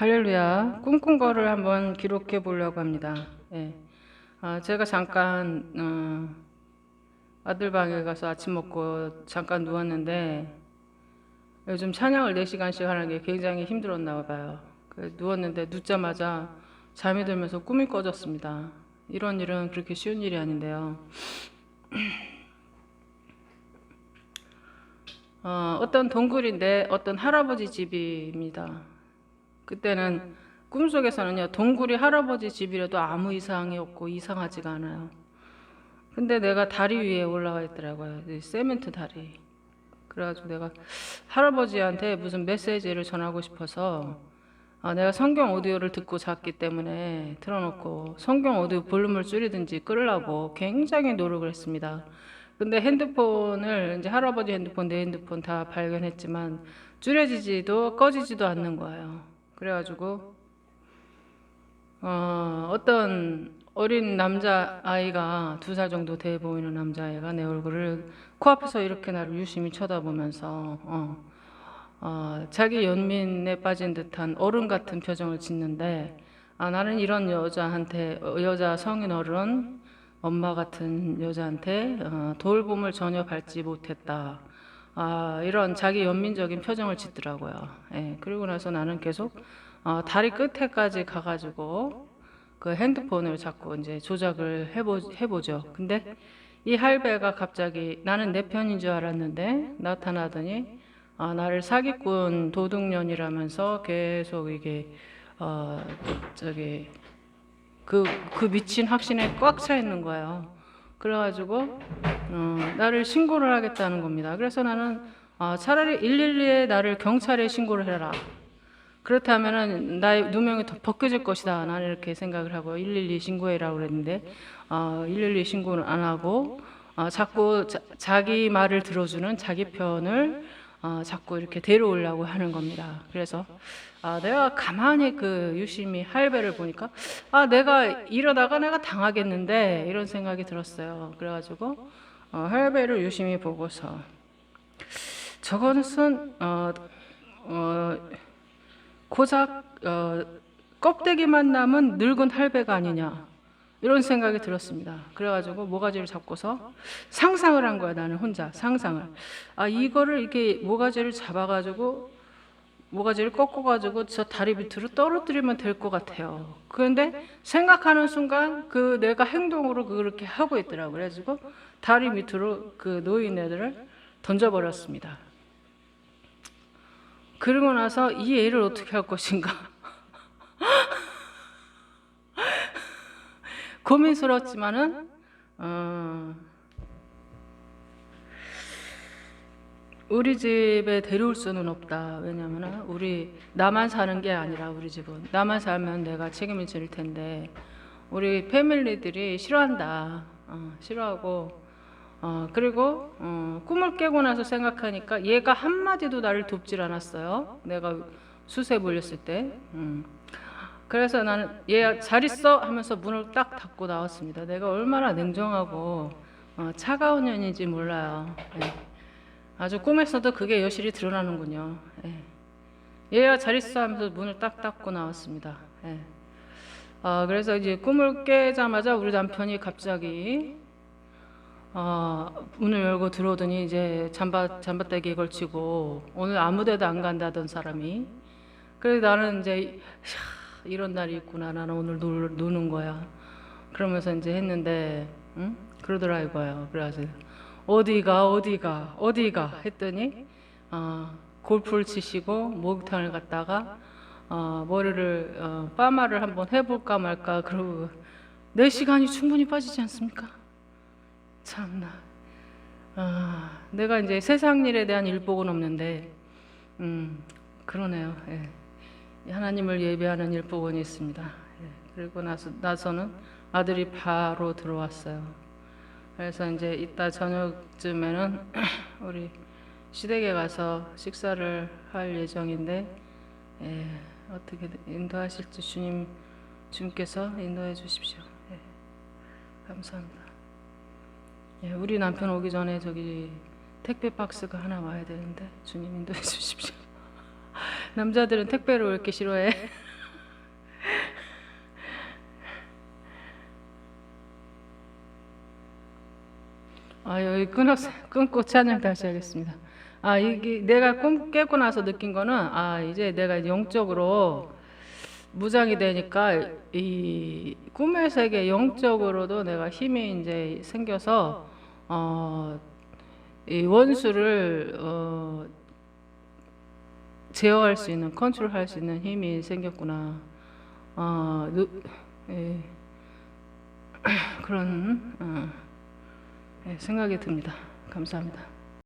할렐루야. 꿈꾼 거를 한번 기록해 보려고 합니다. 예. 아, 제가 잠깐 어, 아들 방에 가서 아침 먹고 잠깐 누웠는데 요즘 찬양을 4시간씩 하는 게 굉장히 힘들었나 봐요. 그 누웠는데 눕자마자 잠이 들면서 꿈이 꺼졌습니다. 이런 일은 그렇게 쉬운 일이 아닌데요. 어, 어떤 동굴인데 어떤 할아버지 집입니다. 그때는 꿈속에서는요 동굴이 할아버지 집이라도 아무 이상이 없고 이상하지가 않아요. 근데 내가 다리 위에 올라가 있더라고요. 이 세멘트 다리. 그래가지고 내가 할아버지한테 무슨 메시지를 전하고 싶어서 아, 내가 성경 오디오를 듣고 잤기 때문에 틀어놓고 성경 오디오 볼륨을 줄이든지 끌으려고 굉장히 노력을 했습니다. 근데 핸드폰을 이제 할아버지 핸드폰, 내 핸드폰 다 발견했지만 줄여지지도 꺼지지도 않는 거예요. 그래가지고 어, 어떤 어린 남자 아이가 두 살 정도 돼 보이는 남자 아이가 내 얼굴을 코앞에서 이렇게 나를 유심히 쳐다보면서 어, 어, 자기 연민에 빠진 듯한 어른 같은 표정을 짓는데 아, 나는 이런 여자한테 어, 여자 성인 어른 엄마 같은 여자한테 어, 돌봄을 전혀 받지 못했다. 아, 이런 자기 연민적인 표정을 짓더라고요. 예, 그리고 나서 나는 계속 어, 다리 끝에까지 가가지고 그 핸드폰을 자꾸 이제 조작을 해보, 해보죠. 근데 이 할배가 갑자기 나는 내 편인 줄 알았는데 나타나더니 아, 나를 사기꾼 도둑년이라면서 계속 이게 어, 저기 그, 그 미친 확신에 꽉 차 있는 거예요. 그래가지고 어, 나를 신고를 하겠다는 겁니다. 그래서 나는 아, 차라리 112에 나를 경찰에 신고를 해라. 그렇다면은 나의 누명이 더 벗겨질 것이다. 나는 이렇게 생각을 하고 112 신고해라고 그랬는데 어, 112 신고는 안 하고 어, 자꾸 자, 기 말을 들어주는 자기 편을 어, 자꾸 이렇게 데려오려고 하는 겁니다. 그래서 아, 내가 가만히 그 유심히 할배를 보니까 아 내가 이러다가 내가 당하겠는데 이런 생각이 들었어요. 그래가지고 어, 할배를 유심히 보고서 저것은 어, 어, 고작 어, 껍데기만 남은 늙은 할배가 아니냐 이런 생각이 들었습니다. 그래가지고 모가지를 잡고서 상상을 한 거야 나는 혼자 상상을 아 이거를 이렇게 모가지를 잡아가지고 모가지를 꺾어가지고 저 다리 밑으로 떨어뜨리면 될 것 같아요. 그런데 생각하는 순간 그 내가 행동으로 그렇게 하고 있더라고요. 그래가지고 다리 밑으로 그 노인 애들을 던져버렸습니다. 그러고 나서 이 애를 어떻게 할 것인가 고민스럽지만은 어, 우리 집에 데려올 수는 없다. 왜냐면은 우리 나만 사는 게 아니라 우리 집은 나만 살면 내가 책임을 질 텐데 우리 패밀리들이 싫어한다. 어, 싫어하고 어, 그리고 어, 꿈을 깨고 나서 생각하니까 얘가 한 마디도 나를 돕질 않았어요. 내가 수세 몰렸을 때. 음. 그래서 나는 얘 잘 있어 하면서 문을 딱 닫고 나왔습니다. 내가 얼마나 냉정하고 어, 차가운 년인지 몰라요. 예. 아주 꿈에서도 그게 여실히 드러나는군요. 예. 얘야 잘 있어 하면서 문을 딱 닫고 나왔습니다. 예. 아, 그래서 이제 꿈을 깨자마자 우리 남편이 갑자기 어, 문을 열고 들어오더니 이제 잠바 잠바대기에 걸치고 오늘 아무데도 안 간다던 사람이 그래서 나는 이제 샤, 이런 날이 있구나 나는 오늘 놀, 노는 거야 그러면서 이제 했는데 응? 그러더라 이거예요 그래가지고 어디가 어디가 어디가 했더니 어, 골프를 치시고 목욕탕을 갔다가 어, 머리를 어, 파마를 한번 해볼까 말까 그러고 내 시간이 충분히 빠지지 않습니까? 참나. 아, 내가 이제 세상 일에 대한 일복은 없는데, 음, 그러네요. 예. 하나님을 예배하는 일복은 있습니다. 예. 그리고 나서 나서는 아들이 바로 들어왔어요. 그래서 이제 이따 저녁쯤에는 우리 시댁에 가서 식사를 할 예정인데, 예, 어떻게 인도하실지 주님 주님께서 인도해 주십시오. 예. 감사합니다. 예, 우리 남편 오기 전에 저기 택배 박스가 하나 와야 되는데 주님 인도해 주십시오. 남자들은 택배로 왜 이렇게 싫어해? 네. 아 여기 끊었 끊고 찬양 다시 하겠습니다. 아 이게 내가 꿈 깨고 나서 느낀 거는 아 이제 내가 영적으로 무장이 되니까 이 꿈의 세계 영적으로도 내가 힘이 이제 생겨서 어, 이 원수를 어, 제어할 수 있는 컨트롤할 수 있는 힘이 생겼구나. 어 누, 예. 그런 어, 예, 생각이 듭니다. 감사합니다.